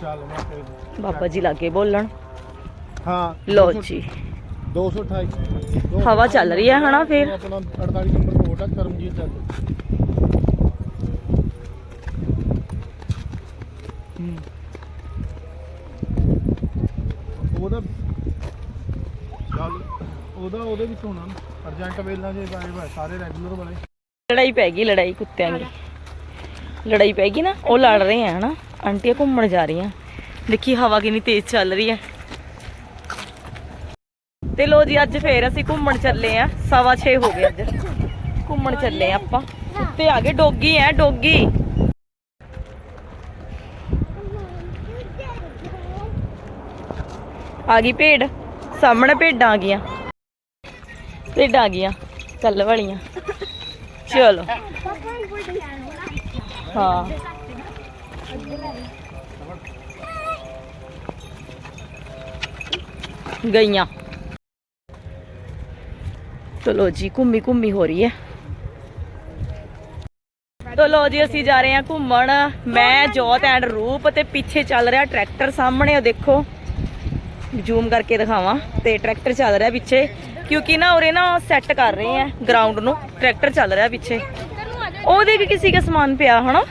ਚੱਲ ਮੈਂ ਤੇ ਬਾਬਾ ਜੀ ਲਾਗੇ ਬੋਲਣ। ਹਾਂ ਲੋ ਜੀ। 228 ਹਵਾ ਚੱਲ ਰਹੀ ਹੈ ਹਨਾ ਫਿਰ? ਆਪਣਾ 48 ਨੰਬਰ ਕੋਟ ਆ ਕਰਮਜੀਤ ਦਾ। ਹੂੰ। ਉਹਦਾ ਚੱਲ ਉਹਦਾ ਉਹਦੇ ਵਿੱਚ ਹੋਣਾ ਨਾ। ਅਰਜੈਂਟ ਵੇਲਾਂ ਜੇ ਆਏ ਹੋਏ ਸਾਰੇ ਰੈਗੂਲਰ ਵਾਲੇ। ਲੜਾਈ ਪੈ ਗਈ ਲੜਾਈ ਕੁੱਤਿਆਂ ਦੀ। ਲੜਾਈ ਪੈ ਗਈ ਨਾ ਉਹ ਲੜ ਰਹੇ ਆ ਹਨਾ। ਆਂਟੀਆਂ ਘੁੰਮਣ ਜਾ ਰਹੀਆਂ। ਦੇਖੀ ਹਵਾ ਕਿੰਨੀ ਤੇਜ਼ ਚੱਲ ਰਹੀ ਹੈ। ਤੇ ਲੋ ਜੀ, ਅੱਜ ਫੇਰ ਅਸੀਂ ਘੁੰਮਣ ਚੱਲੇ ਆ ਸਵਾ 6 ਹੋ ਗਏ ਅੱਜ। ਘੁੰਮਣ ਚੱਲੇ ਆ ਆਪਾਂ। ਕੁੱਤੇ ਆ ਗਏ ਡੋਗੀ, ਐ ਡੋਗੀ। ਆ ਗਈ ਭੇਡ। ਸਾਹਮਣੇ ਭੇਡਾਂ ਆ ਗਈਆਂ। ਭੇਡਾਂ ਆ ਗਈਆਂ। ਕੱਲ ਵਾਲੀਆਂ। ਚਲੋ। ਹਾਂ। ਗਈਆਂ। ਚਲੋ ਜੀ, ਘੁੰਮੀ ਘੁੰਮੀ ਹੋ ਰਹੀ ਹੈ। ਚਲੋ ਜੀ, ਅਸੀਂ ਜਾ ਰਹੇ ਹਾਂ ਘੁੰਮਣ। ਮੈਂ, ਜੋਤ ਐਂਡ ਰੂਪ ਤੇ ਪਿੱਛੇ ਚੱਲ ਰਿਹਾ ਟਰੈਕਟਰ ਸਾਹਮਣੇ, ਉਹ ਦੇਖੋ। ਜ਼ੂਮ ਕਰਕੇ ਦਿਖਾਵਾਂ ਤੇ ਟਰੈਕਟਰ ਚੱਲ ਰਿਹਾ ਪਿੱਛੇ। ਕਿਉਂਕਿ ਨਾ, ਉਰੇ ਨਾ ਸੈੱਟ ਕਰ ਰਹੇ ਆ ਗਰਾਊਂਡ ਨੂੰ। ਟਰੈਕਟਰ ਚੱਲ ਰਿਹਾ ਪਿੱਛੇ। ਉਹਦੇ ਵੀ ਕਿਸੇ ਦਾ ਸਮਾਨ ਪਿਆ, ਹਨਾ?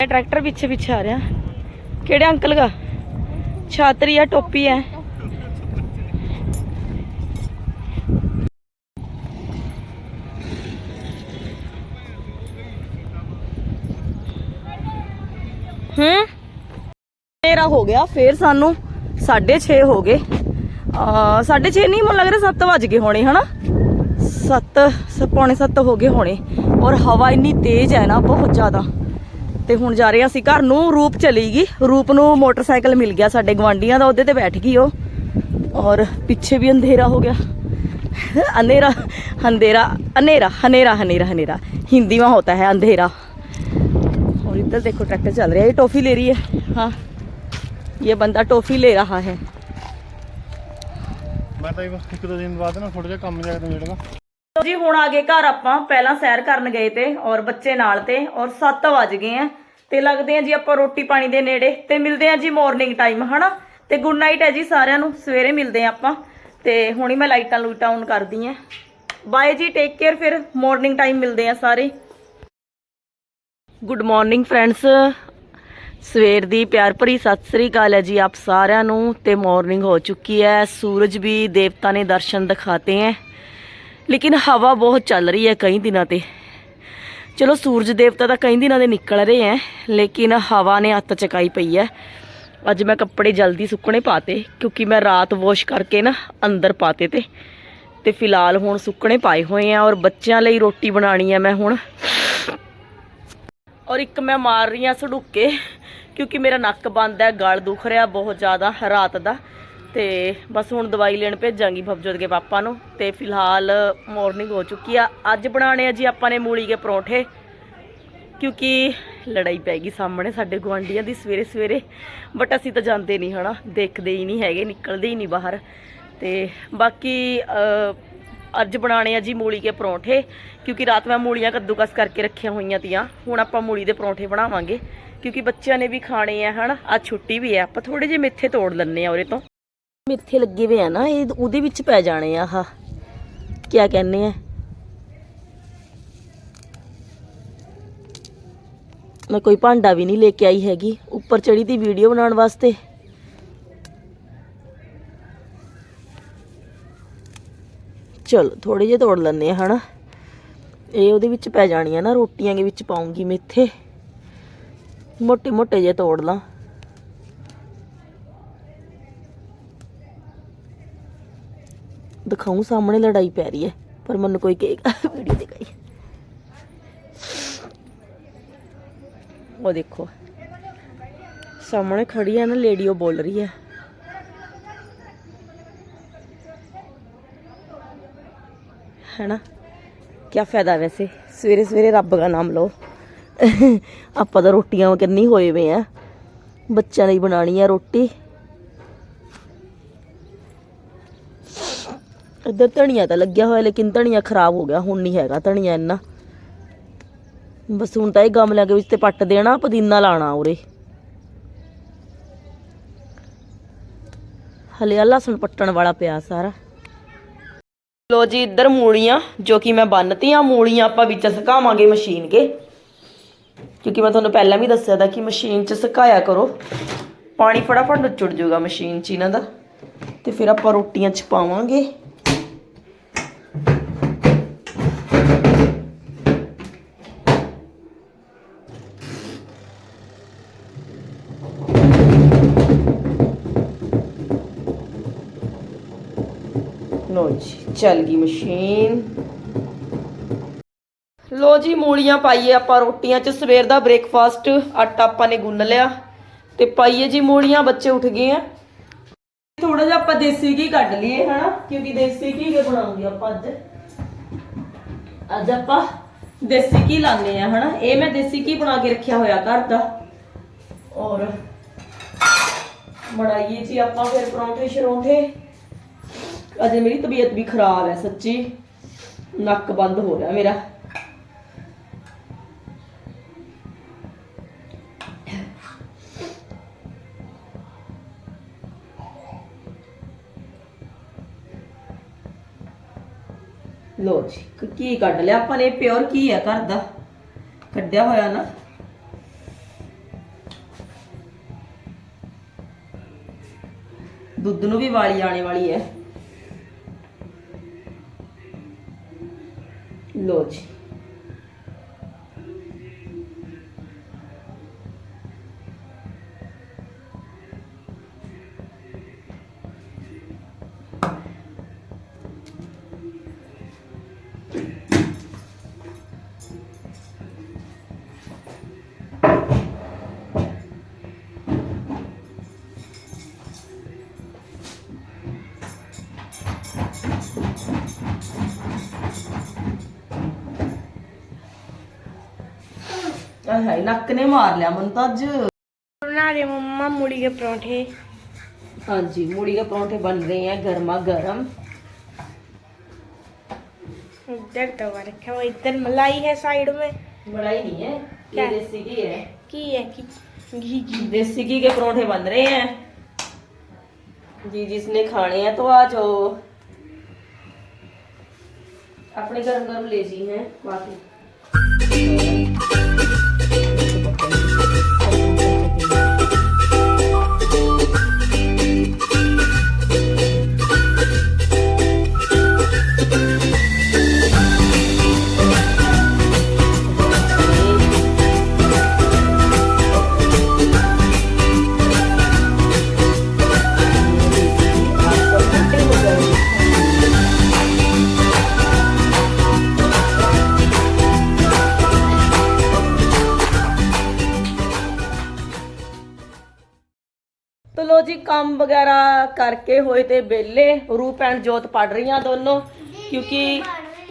ਸਾਹਮਣੇ ਟਰੈਕਟਰ ਪਿੱਛੇ ਪਿੱਛੇ ਆ ਰਿਹਾ। ਕਿਹੜੇ ਅੰਕਲ ਦਾ ਛਾਤਰੀ ਆ, ਟੋਪੀ ਹੈ ਹੂੰ? ਮੇਰਾ ਹੋ ਗਿਆ, ਫੇਰ ਸਾਨੂੰ 6:30 ਹੋ ਗਏ। ਆ 6:30 ਨਹੀਂ, ਮੈਨੂੰ ਲੱਗ ਰਿਹਾ 7 ਵੱਜ ਗਏ ਹੋਣੇ, ਹਨਾ? 7 ਪੌਣੇ 7 ਹੋ ਗਏ ਹੋਣੇ। ਔਰ ਹਵਾ ਇੰਨੀ ਤੇਜ਼ ਹੈ ਨਾ, ਬਹੁਤ ਜ਼ਿਆਦਾ। ਤੇ ਹੁਣ ਜਾ ਰਹੇ ਹਾਂ ਅਸੀਂ ਘਰ ਨੂੰ ਰੂਪ ਚਲੀ ਗਈ ਰੂਪ ਨੂੰ ਮੋਟਰਸਾਈਕਲ ਮਿਲ ਗਿਆ ਸਾਡੇ ਗਵਾਂਡੀਆਂ ਦਾ ਉਹਦੇ ਤੇ ਬੈਠ ਗਈ ਉਹ ਔਰ ਪਿੱਛੇ ਵੀ ਅੰਧੇਰਾ ਹੋ ਗਿਆ अंधेरा अंधेरा अनेरा हनेरा हनेरा हनेरा हिंदी में होता है अंधेरा और इधर देखो ट्रैक्टर चल रहा है ये टॉफी ले रही है हाँ ये बंदा टॉफी ले रहा है ਮੈਂ ਤਾਂ ਇੱਕ ਦੋ ਦਿਨ ਬਾਅਦ ਨਾ ਥੋੜਾ ਜਿਹਾ ਕੰਮ ਜਾ ਕੇ ਨਿਬੜਨਾ ਲਓ ਜੀ, ਹੁਣ ਆ ਗਏ ਘਰ ਆਪਾਂ। ਪਹਿਲਾਂ ਸੈਰ ਕਰਨ ਗਏ ਤੇ ਔਰ ਬੱਚੇ ਨਾਲ ਤੇ ਔਰ 7 ਵਜ ਗਏ ਆ। ਤੇ ਲੱਗਦੇ ਆ ਜੀ ਆਪਾਂ ਰੋਟੀ ਪਾਣੀ ਦੇ ਨੇੜੇ। ਤੇ ਮਿਲਦੇ ਆ ਜੀ ਮਾਰਨਿੰਗ ਟਾਈਮ ਹਨਾ? ਤੇ ਗੁੱਡ ਨਾਈਟ ਹੈ ਜੀ ਸਾਰਿਆਂ ਨੂੰ। ਸਵੇਰੇ ਮਿਲਦੇ ਆ ਆਪਾਂ। ਤੇ ਹੁਣੀ ਮੈਂ ਲਾਈਟਾਂ ਲੂਟਾਂ ਆਨ ਕਰਦੀ ਆ। ਬਾਏ ਜੀ ਟੇਕ ਕੇਅਰ ਫਿਰ। ਮਾਰਨਿੰਗ ਟਾਈਮ ਮਿਲਦੇ ਆ ਸਾਰੇ। ਗੁੱਡ ਮਾਰਨਿੰਗ ਫਰੈਂਡਸ ਸਵੇਰ ਦੀ ਪਿਆਰ ਭਰੀ ਸਤਿ ਸ੍ਰੀ ਅਕਾਲ ਹੈ ਜੀ ਆਪ ਸਾਰਿਆਂ ਨੂੰ। ਤੇ ਮਾਰਨਿੰਗ ਹੋ ਚੁੱਕੀ ਹੈ। ਸੂਰਜ ਵੀ ਦੇਵਤਾ ਨੇ ਦਰਸ਼ਨ ਦਿਖਾਤੇ ਹੈ। ਲੇਕਿਨ ਹਵਾ ਬਹੁਤ ਚੱਲ ਰਹੀ ਹੈ ਕਈ ਦਿਨਾਂ ਤੇ। ਚਲੋ, ਸੂਰਜ ਦੇਵਤਾ ਤਾਂ ਕਈ ਦਿਨਾਂ ਦੇ ਨਿਕਲ ਰਹੇ ਹੈ, ਲੇਕਿਨ ਹਵਾ ਨੇ ਹੱਥ ਚਕਾਈ ਪਈ ਹੈ। ਅੱਜ ਮੈਂ ਕੱਪੜੇ ਜਲਦੀ ਸੁੱਕਣੇ ਪਾਤੇ, ਕਿਉਂਕਿ ਮੈਂ ਰਾਤ ਵਾਸ਼ ਕਰਕੇ ਨਾ ਅੰਦਰ ਪਾਤੇ ਤੇ। ਤੇ ਫਿਲਹਾਲ ਹੁਣ ਸੁੱਕਣੇ ਪਾਏ ਹੋਏ ਆ ਔਰ ਬੱਚਿਆਂ ਲਈ ਰੋਟੀ ਬਣਾਣੀ ਹੈ ਮੈਂ ਹੁਣ। ਔਰ ਇੱਕ ਮੈਂ ਮਾਰ ਰਹੀ ਹਾਂ ਸੜੁੱਕੇ, ਕਿਉਂਕਿ ਮੇਰਾ ਨੱਕ ਬੰਦ ਹੈ, ਗਲ ਦੁਖ ਰਿਹਾ ਬਹੁਤ ਜ਼ਿਆਦਾ ਰਾਤ ਦਾ। ਤੇ ਬਸ ਹੁਣ ਦਵਾਈ ਲੈਣ ਭੇਜਾਂਗੀ ਭਵਜੋਤ ਦੇ ਪਾਪਾ ਨੂੰ ਤੇ ਫਿਲਹਾਲ ਮਾਰਨਿੰਗ ਹੋ ਚੁੱਕੀ ਆ। ਅੱਜ ਬਣਾਣੇ ਆ ਜੀ ਆਪਾਂ ਨੇ ਮੂਲੀ ਕੇ ਪਰੌਂਠੇ, ਕਿਉਂਕਿ ਲੜਾਈ ਪੈ ਗਈ ਸਾਹਮਣੇ ਸਾਡੇ ਗੁਆਂਢੀਆਂ ਦੀ ਸਵੇਰੇ ਸਵੇਰੇ ਬਟ ਅਸੀਂ ਤਾਂ ਜਾਂਦੇ ਨਹੀਂ ਹਨਾ, ਦੇਖਦੇ ਹੀ ਨਹੀਂ ਹੈਗੇ, ਨਿਕਲਦੇ ਹੀ ਨਹੀਂ ਬਾਹਰ। ਤੇ ਬਾਕੀ ਅੱਜ ਬਣਾਣੇ ਆ ਜੀ ਮੂਲੀ ਕੇ ਪਰੌਂਠੇ, ਕਿਉਂਕਿ ਰਾਤ ਮੈਂ ਮੂਲੀਆਂ ਕੱਦੂਕਸ ਕਰਕੇ ਰੱਖੀਆਂ ਹੋਈਆਂ ਤੀਆਂ। ਹੁਣ ਆਪਾਂ ਮੂਲੀ ਦੇ ਪਰੌਂਠੇ ਬਣਾਵਾਂਗੇ, ਕਿਉਂਕਿ ਬੱਚਿਆਂ ਨੇ ਵੀ ਖਾਣੇ ਆ ਹਨਾ, ਅੱਜ ਛੁੱਟੀ ਵੀ ਹੈ ਆਪਾਂ ਥੋੜੇ ਜਿਹੇ ਮੇਥੇ ਤੋੜ ਲੈਣੇ ਆ ਉਹਦੇ ਤੋਂ। ਮੇਥੇ ਲੱਗੇ ਹੋਏ ਆ ਨਾ, ਇਹ ਉਹਦੇ ਵਿੱਚ ਪੈ ਜਾਣੇ ਆ ਆਹ। ਕੀ ਕਹਿੰਦੇ ਆ? ਮੈਂ ਕੋਈ ਭਾਂਡਾ ਵੀ ਨਹੀਂ ਲੈ ਕੇ ਆਈ ਹੈਗੀ, ਉੱਪਰ ਚੜੀ ਤੀ ਵੀਡੀਓ ਬਣਾਉਣ ਵਾਸਤੇ। ਚਲੋ ਥੋੜੇ ਜਿਹੇ ਤੋੜ ਲੈਣੇ ਆ, ਹਨਾ? ਇਹ ਉਹਦੇ ਵਿੱਚ ਪੈ ਜਾਣੀਆਂ ਨਾ, ਰੋਟੀਆਂ ਦੇ ਵਿੱਚ ਪਾਉਂਗੀ ਮੇਥੇ ਮੋਟੇ ਮੋਟੇ ਜਿਹੇ ਤੋੜ ਲਾਂ। ਦਿਖਾਉਂ, ਸਾਹਮਣੇ ਲੜਾਈ ਪੈ ਰਹੀ ਹੈ, ਪਰ ਮੈਨੂੰ ਕੋਈ ਕਹੇਗਾ, ਵੀਡੀਓ ਦਿਖਾਈ ਉਹ ਦੇਖੋ, ਸਾਹਮਣੇ ਖੜੀ ਹੈ ਨਾ ਲੇਡੀ ਉਹ ਬੋਲ ਰਹੀ ਹੈ। ਹੈਨਾ? ਕੀ ਫਾਇਦਾ ਵੈਸੇ? ਸਵੇਰੇ ਸਵੇਰੇ ਰੱਬ ਦਾ ਨਾਮ ਲਓ। ਆਪਾਂ ਤਾਂ ਰੋਟੀਆਂ ਕਿੰਨੀ ਹੋਏ ਵੇ ਆ। ਬੱਚਿਆਂ ਲਈ ਬਣਾਣੀ ਆ ਰੋਟੀ। ਇੱਧਰ ਧਨੀਆ ਤਾਂ ਲੱਗਿਆ ਹੋਇਆ, ਲੇਕਿਨ ਧਨੀਆ ਖਰਾਬ ਹੋ ਗਿਆ, ਹੁਣ ਨਹੀਂ ਹੈਗਾ ਧਨੀਆ ਇੰਨਾ। ਬਸ ਹੁਣ ਤਾਂ ਇਹ ਗਮਲਿਆਂ ਦੇ ਵਿੱਚ ਤੇ ਪੱਟ ਦੇਣਾ, ਪੁਦੀਨਾ ਲਾਣਾ ਉਰੇ। ਹਲੇ ਆਹ ਲਸਣ ਪੱਟਣ ਵਾਲਾ ਪਿਆ ਸਾਰਾ। ਲੋ ਜੀ, ਇੱਧਰ ਮੂਲੀਆਂ, ਜੋ ਕਿ ਮੈਂ ਬੰਨਤੀਆਂ ਮੂਲੀਆਂ ਆਪਾਂ ਵਿੱਚ ਸੁਕਾਵਾਂਗੇ ਮਸ਼ੀਨ ਕੇ। ਕਿਉਂਕਿ ਮੈਂ ਤੁਹਾਨੂੰ ਪਹਿਲਾਂ ਵੀ ਦੱਸਿਆ ਦਾ ਕਿ ਮਸ਼ੀਨ 'ਚ ਸੁਕਾਇਆ ਕਰੋ। ਪਾਣੀ ਫਟਾਫਟ ਨੁੱਚੜ ਜਾਊਗਾ ਮਸ਼ੀਨ 'ਚ ਇਹਨਾਂ ਦਾ। ਤੇ ਫਿਰ ਆਪਾਂ ਰੋਟੀਆਂ 'ਚ ਪਾਵਾਂਗੇ। ਲੋ ਜੀ, ਚੱਲ ਗਈ ਮਸ਼ੀਨ। ਲੋ ਜੀ, ਮੂਲੀਆਂ ਪਾਈਏ ਆਪਾਂ ਰੋਟੀਆਂ 'ਚ। ਸਵੇਰ ਦਾ ਬ੍ਰੇਕਫਾਸਟ, ਆਟਾ ਆਪਾਂ ਨੇ ਗੁੰਨ ਲਿਆ। ਤੇ ਪਾਈਏ ਜੀ, ਮੂਲੀਆਂ, ਬੱਚੇ ਉੱਠ ਗਏ ਆ। ਥੋੜਾ ਜਿਹਾ ਆਪਾਂ ਦੇਸੀ ਘੀ ਕੱਢ ਲਈਏ, ਹਨਾ? ਕਿਉਂਕਿ ਦੇਸੀ ਘੀ ਕੇ ਬਣਾਉਂਗੇ ਆਪਾਂ ਅੱਜ। ਅੱਜ ਆਪਾਂ ਦੇਸੀ ਘੀ ਲਾਉਂਦੇ ਆ, ਹਨਾ? ਇਹ ਮੈਂ ਦੇਸੀ ਘੀ ਬਣਾ ਕੇ ਰੱਖਿਆ ਹੋਇਆ ਘਰ ਦਾ। ਔਰ ਬਣਾਈਏ ਜੀ ਆਪਾਂ ਫਿਰ ਪਰੌਂਠੇ ਸ਼ਰੌਂਠੇ ਅਜੇ ਮੇਰੀ ਤਬੀਅਤ ਵੀ ਖਰਾਬ ਹੈ ਸੱਚੀ। ਨੱਕ ਬੰਦ ਹੋ ਰਿਹਾ ਮੇਰਾ। ਲੋ ਜੀ, ਕੀ ਕੱਢ ਲਿਆ ਆਪਾਂ ਨੇ? ਪਿਓਰ ਕੀ ਹੈ ਘਰ ਦਾ? ਕੱਢਿਆ ਹੋਇਆ ਨਾ। ਦੁੱਧ ਨੂੰ ਵੀ ਵਾਲੀ ਆਣੇ ਵਾਲੀ ਹੈ। ਲੋ ਹਾਏ ਨੱਕ ਨੇ ਮਾਰ ਲਿਆ ਮਨ ਤਾਂ ਅੱਜ बना रहे मम्मा मूली के पराठे ਹਾਂਜੀ मूली के परांठे बन रहे हैं गर्मा गर्म इधर तवा रखा हुआ इधर मलाई है साइड में मलाई नहीं है ये क्या? देसी घी है की है की घी घी देसी घी के परोठे बन रहे हैं जी जिसने खाने हैं तो आ जाओ अपने गरम गरम ले जी हैं बाकी ਤੋ ਲੋ ਜੀ, ਕੰਮ ਵਗੈਰਾ ਕਰਕੇ ਹੋਏ ਤੇ ਵਿਹਲੇ, ਰੂਪ ਐਂਡ ਜੋਤ ਪੜ ਰਹੀਆਂ ਦੋਨੋਂ, ਕਿਉਂਕਿ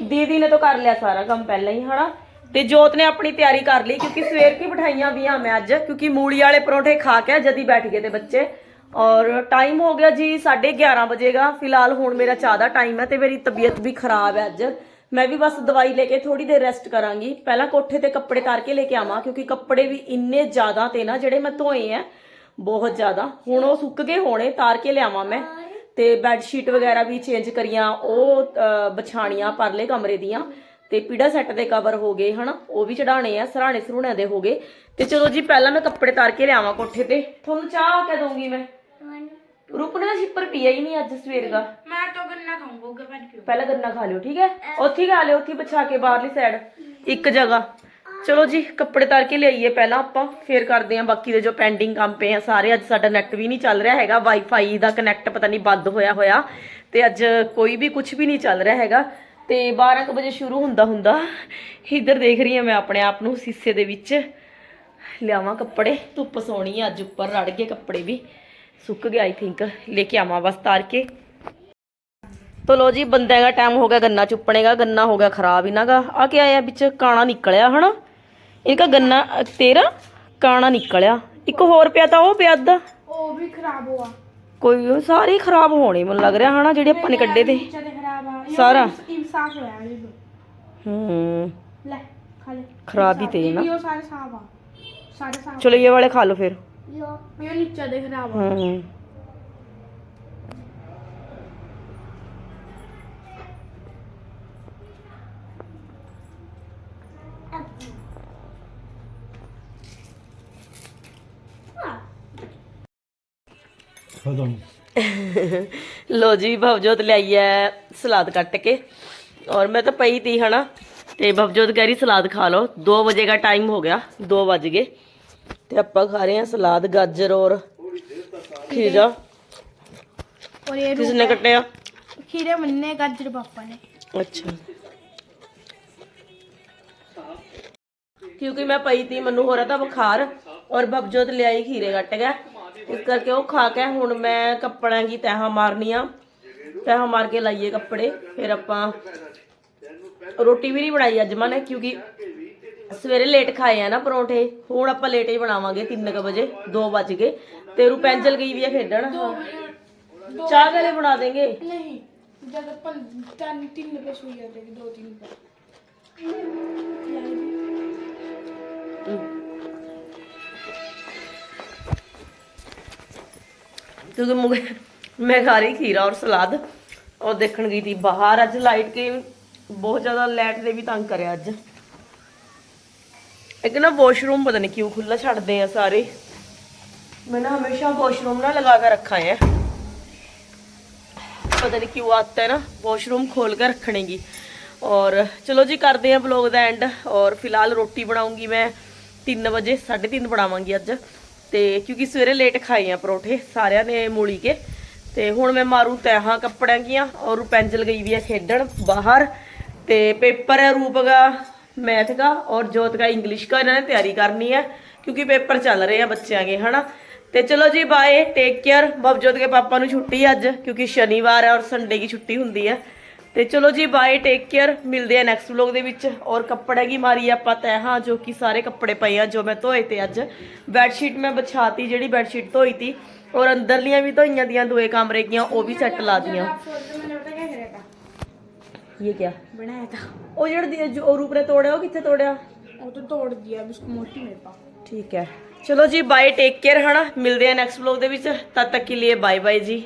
ਦੀਦੀ ਨੇ ਤਾਂ ਕਰ ਲਿਆ ਸਾਰਾ ਕੰਮ ਪਹਿਲਾਂ ਹੀ, ਹਨਾ? ਤੇ ਜੋਤ ਨੇ ਆਪਣੀ ਤਿਆਰੀ ਕਰ ਲਈ, ਕਿਉਂਕਿ ਸਵੇਰ ਕੀ ਬਿਠਾਈਆਂ ਵੀ ਆ ਮੈਂ ਅੱਜ, ਕਿਉਂਕਿ ਮੂਲੀ ਵਾਲੇ ਪਰੌਂਠੇ ਖਾ ਕੇ ਜਦੀ ਬੈਠ ਗਏ ਤੇ ਬੱਚੇ। ਔਰ ਟਾਈਮ ਹੋ ਗਿਆ ਜੀ 11:30 ਵਜੇਗਾ, ਫਿਲਹਾਲ ਹੁਣ ਮੇਰਾ ਚਾਹ ਦਾ ਟਾਈਮ ਹੈ ਤੇ ਮੇਰੀ ਤਬੀਅਤ ਵੀ ਖਰਾਬ ਹੈ ਅੱਜ। ਮੈਂ ਵੀ ਬਸ ਦਵਾਈ ਲੈ ਕੇ ਥੋੜੀ ਦੇਰ ਰੈਸਟ ਕਰਾਂਗੀ। ਪਹਿਲਾਂ ਕੋਠੇ ਤੇ ਕੱਪੜੇ ਕਰਕੇ ਲੈ ਕੇ ਆਵਾਂ, ਕਿਉਂਕਿ ਕੱਪੜੇ ਵੀ ਇੰਨੇ ਜ਼ਿਆਦਾ ਤੇ ਨਾ ਜਿਹੜੇ ਮੈਂ ਧੋਏ ਆ ਬਹੁਤ ਜ਼ਿਆਦਾ। ਹੁਣ ਉਹ ਸੁੱਕ ਗਏ ਹੋਣੇ ਤਾਰ ਕੇ ਲਿਆਵਾਂ ਮੈਂ। ਤੇ ਬੈੱਡ ਸ਼ੀਟ ਵਗੈਰਾ ਵੀ ਚੇਂਜ ਕਰੀਆਂ ਉਹ ਬਛਾਣੀਆਂ ਪਰਲੇ ਕਮਰੇ ਦੀਆਂ। ਤੇ ਪੀੜਾ ਸੈੱਟ ਦੇ ਕਵਰ ਹੋ ਗਏ ਹਨਾ? ਉਹ ਵੀ ਚੜਾਣੇ ਆ ਸਰਾਣੇ ਸਰੂਣਿਆਂ ਦੇ ਹੋ ਗਏ। ਤੇ ਚਲੋ ਜੀ ਪਹਿਲਾਂ ਮੈਂ ਕੱਪੜੇ ਤਾਰ ਕੇ ਲਿਆਵਾਂ ਕੋਠੇ ਤੇ। ਤੁਹਾਨੂੰ ਚਾਹ ਆ ਕੇ ਦਊਂਗੀ ਮੈਂ? ਰੁਪਨੇ ਦਾ ਛਿੱਪਰ ਪੀਆ ਹੀ ਨਹੀਂ ਅੱਜ ਸਵੇਰ ਦਾ। ਮੈਂ ਤਾਂ ਗੰਨਾ ਖਾਉਂਗਾ ਪਹਿਲਾਂ ਗੰਨਾ ਖਾ ਲਿਓ ਠੀਕ ਹੈ? ਉੱਥੇ ਖਾ ਲਿਓ ਉੱਥੇ ਬਛਾ ਕੇ ਬਾਹਰਲੀ ਸਾਈਡ ਇੱਕ ਜਗ੍ਹਾ। ਚਲੋ ਜੀ, ਕੱਪੜੇ ਤਾਰ ਕੇ ਲਿਆਈਏ ਪਹਿਲਾਂ ਆਪਾਂ, ਫੇਰ ਕਰਦੇ ਆਂ ਬਾਕੀ ਦੇ ਜੋ ਪੈਂਡਿੰਗ ਕੰਮ ਪਏ ਆ ਸਾਰੇ। ਅੱਜ ਸਾਡਾ ਨੈਟ ਵੀ ਨਹੀਂ ਚੱਲ ਰਿਹਾ ਹੈਗਾ ਵਾਈਫਾਈ ਦਾ ਕਨੈਕਟ ਪਤਾ ਨਹੀਂ ਬੰਦ ਹੋਇਆ ਹੋਇਆ, ਤੇ ਅੱਜ ਕੋਈ ਵੀ ਕੁਝ ਵੀ ਨਹੀਂ ਚੱਲ ਰਿਹਾ ਹੈਗਾ। ਤੇ 12 ਕੁ ਵਜੇ ਸ਼ੁਰੂ ਹੁੰਦਾ ਹੁੰਦਾ, ਇੱਧਰ ਦੇਖ ਰਹੀ ਹਾਂ ਮੈਂ ਆਪਣੇ ਆਪ ਨੂੰ ਸੀਸੇ ਦੇ ਵਿੱਚ। ਲਿਆਵਾਂ ਕੱਪੜੇ, ਧੁੱਪ ਸੋਣੀ ਆ ਅੱਜ ਉੱਪਰ, ਰੜ ਗਏ ਕੱਪੜੇ ਵੀ। ਸੁੱਕ ਗਏ ਆਈ ਥਿੰਕ ਲੈ ਕੇ ਆਵਾਂ ਬਸ ਤਾਰ ਕੇ। ਤੋ ਲੋ ਜੀ, ਬੰਦਿਆਂ ਦਾ ਟਾਈਮ ਹੋ ਗਿਆ, ਗੰਨਾ ਚੁੱਪਣੇਗਾ, ਗੰਨਾ ਹੋ ਗਿਆ ਖਰਾਬ ਇਹਨਾਂ ਦਾ ਆ ਕੀ ਆਇਆ ਵਿੱਚ, ਕਾਣਾ ਨਿਕਲਿਆ, ਹਨਾ? इनका गन्ना तेरा काना निकलिया एक होर पिया था वह पिया अद्धा। खराब कोई सारे खराब होने मन लग रहा है ना जेडे अपने कटे थे। सारा। हम्म। खराब ही चलो ये वाले खा लो फिर। यो, ਲੋ ਜੀ ਭਵਜੋਤ ਲਈ ਹੈ ਸਲਾਦ ਕੱਟ ਕੇ। ਔਰ ਮੈਂ ਤਾਂ ਪਈ ਤੀ ਹਨਾ ਤੇ ਭਵਜੋਤ ਕਹਿ ਰਹੀ ਸਲਾਦ ਖਾ ਲੋ 2 ਵਜੇ ਦਾ ਟਾਈਮ ਹੋ ਗਿਆ 2 ਵਜ ਗਏ। ਤੇ ਆਪਾਂ ਖਾ ਰਹੇ ਹਾਂ ਸਲਾਦ ਗਾਜਰ ਔਰ ਖੀਰਾ। ਔਰ ਇਹ ਕਿਸ ਨੇ ਕੱਟਿਆ? ਖੀਰੇ ਮੰਨੇ ਗਾਜਰ ਪਾਪਾ ਨੇ। ਅੱਛਾ। ਕਿਉਂਕਿ ਮੈਂ ਪਈ ਤੀ ਮੈਨੂੰ ਹੋ ਰਿਹਾ ਤਾਂ ਬੁਖਾਰ। ਔਰ ਭਵਜੋਤ ਲਈ ਖੀਰੇ ਕੱਟ ਗਿਆ ਇਸ ਕਰਕੇ ਉਹ ਖਾ ਕੇ ਹੁਣ ਮੈਂ ਕੱਪੜਾਂ ਕੀ ਤਹਿਾਂ ਮਾਰਨੀਆਂ ਤਹਿਾਂ ਮਾਰ ਕੇ ਲਾਈਏ ਕੱਪੜੇ ਫਿਰ ਆਪਾਂ ਰੋਟੀ ਵੀ ਨਹੀਂ ਬਣਾਈ ਅੱਜ ਮਨ ਕਿਉਂਕਿ ਸਵੇਰੇ ਲੇਟ ਖਾਏ ਆ ਨਾ ਪਰੌਂਠੇ ਹੁਣ ਆਪਾਂ ਲੇਟ ਹੀ ਬਣਾਵਾਂਗੇ 3:00 ਵਜੇ 2 ਵਜ ਗਏ। ਤੇ ਰੂਪੈਂਜਲ ਗਈ ਵੀ ਆ ਖੇਡਣ। ਚਾਹ ਵੇਲੇ ਬਣਾ ਦੇਂਗੇ। ਨਹੀਂ ਜਦ ਆਪਾਂ ਤਿੰਨ ਤਿੰਨ ਸੋਈ ਜਾਂਦੇ ਦੋ ਤਿੰਨ ਰੁਪਏ ਕਿਉਂਕਿ ਮੈਂ ਖਾ ਰਹੀ ਖੀਰਾ ਔਰ ਸਲਾਦ ਔਰ ਦੇਖਣ ਗਈ ਸੀ ਬਾਹਰ। ਅੱਜ ਲਾਈਟ ਕੇ ਬਹੁਤ ਜ਼ਿਆਦਾ ਲਾਈਟ ਦੇ ਵੀ ਤੰਗ ਕਰਿਆ ਅੱਜ। ਇੱਕ ਨਾ ਵਾਸ਼ਰੂਮ ਪਤਾ ਨਹੀਂ ਕਿਉਂ ਖੁੱਲਾ ਛੱਡਦੇ ਆ ਸਾਰੇ। ਮੈਂ ਨਾ ਹਮੇਸ਼ਾ ਵਾਸ਼ਰੂਮ ਨਾ ਲਗਾ ਕੇ ਰੱਖਾ ਹੈ ਪਤਾ ਨਹੀਂ ਕਿਉਂ ਆਤ ਹੈ ਨਾ ਵਾਸ਼ਰੂਮ ਖੋਲ ਕੇ ਰੱਖਣੇਗੀ ਔਰ ਚਲੋ ਜੀ, ਕਰਦੇ ਆ ਵਲੌਗ ਦਾ ਐਂਡ ਔਰ ਫਿਲਹਾਲ ਰੋਟੀ ਬਣਾਉਂਗੀ ਮੈਂ। 3 ਵਜੇ 3:30 ਬਣਾਵਾਂਗੀ ਅੱਜ। ਤੇ ਕਿਉਂਕਿ ਸਵੇਰੇ ਲੇਟ ਖਾਏ ਆ ਪਰੌਂਠੇ, ਸਾਰਿਆਂ ਨੇ ਮੂਲੀ ਕੇ। ਤੇ ਹੁਣ ਮੈਂ ਮਾਰੂ ਤੈਹਾਂ ਕੱਪੜਿਆਂ ਕੀਆਂ ਔਰ ਪੈਂਜਲ ਗਈ ਵੀ ਆ ਖੇਡਣ ਬਾਹਰ। ਤੇ ਪੇਪਰ ਹੈ ਰੂਪ ਦਾ ਮੈਥ ਦਾ ਔਰ ਜੋਤ ਦਾ ਇੰਗਲਿਸ਼ ਦਾ ਇਹਨਾਂ ਨੇ ਤਿਆਰੀ ਕਰਨੀ ਹੈ ਕਿਉਂਕਿ ਪੇਪਰ ਚੱਲ ਰਹੇ ਆ ਬੱਚਿਆਂ ਦੇ ਹਨਾ। ਤੇ ਚਲੋ ਜੀ ਬਾਏ ਟੇਕ ਕੇਅਰ ਬਬਜੋਤ ਕੇ ਪਾਪਾ ਨੂੰ ਛੁੱਟੀ ਅੱਜ, ਕਿਉਂਕਿ ਸ਼ਨੀਵਾਰ ਹੈ ਔਰ ਸੰਡੇ ਦੀ ਛੁੱਟੀ ਹੁੰਦੀ ਹੈ ਤੇ ਚਲੋ ਜੀ ਬਾਏ ਟੇਕ ਕੇਅਰ ਮਿਲਦੇ ਆ ਨੈਕਸਟ ਵਲੌਗ ਦੇ ਵਿੱਚ। ਔਰ ਕੱਪੜੇ ਕੀ ਮਾਰੀ ਆਪਾਂ ਤੈਹਾਂ ਜੋ ਕਿ ਸਾਰੇ ਕੱਪੜੇ ਪਏ ਆ ਜੋ ਮੈਂ ਧੋਏ ਤੇ ਅੱਜ। ਬੈੱਡ ਸ਼ੀਟ ਮੈਂ ਵਿਛਾਤੀ ਜਿਹੜੀ ਬੈੱਡ ਸ਼ੀਟ ਧੋਈ ਤੀ। ਔਰ ਅੰਦਰਲੀਆਂ ਵੀ ਧੋਈਆਂ ਦੀਆਂ ਦੋਏ ਕਮਰੇ ਕੀਆਂ ਉਹ ਵੀ ਸੈੱਟ ਲਾ ਦੀਆਂ ਇਹ ਕੀ ਬਣਾਇਆ ਤਾਂ। ਉਹ ਜਿਹੜਾ ਜੋ ਰੂਪ ਨੇ ਤੋੜਿਆ ਉਹ ਕਿੱਥੇ ਤੋੜਿਆ? ਉਹ ਤਾਂ ਤੋੜ ਦਿਆ ਬਿਸਕੁਟ ਮੋਟੀ ਮੇਰੇ ਪਾ। ਠੀਕ ਹੈ। ਚਲੋ ਜੀ ਬਾਏ ਟੇਕ ਕੇਅਰ ਹਣਾ ਮਿਲਦੇ ਆ ਨੈਕਸਟ ਵਲੌਗ ਦੇ ਵਿੱਚ। ਤਦ ਤੱਕ ਕੇ ਲਈ ਬਾਏ ਬਾਏ ਜੀ।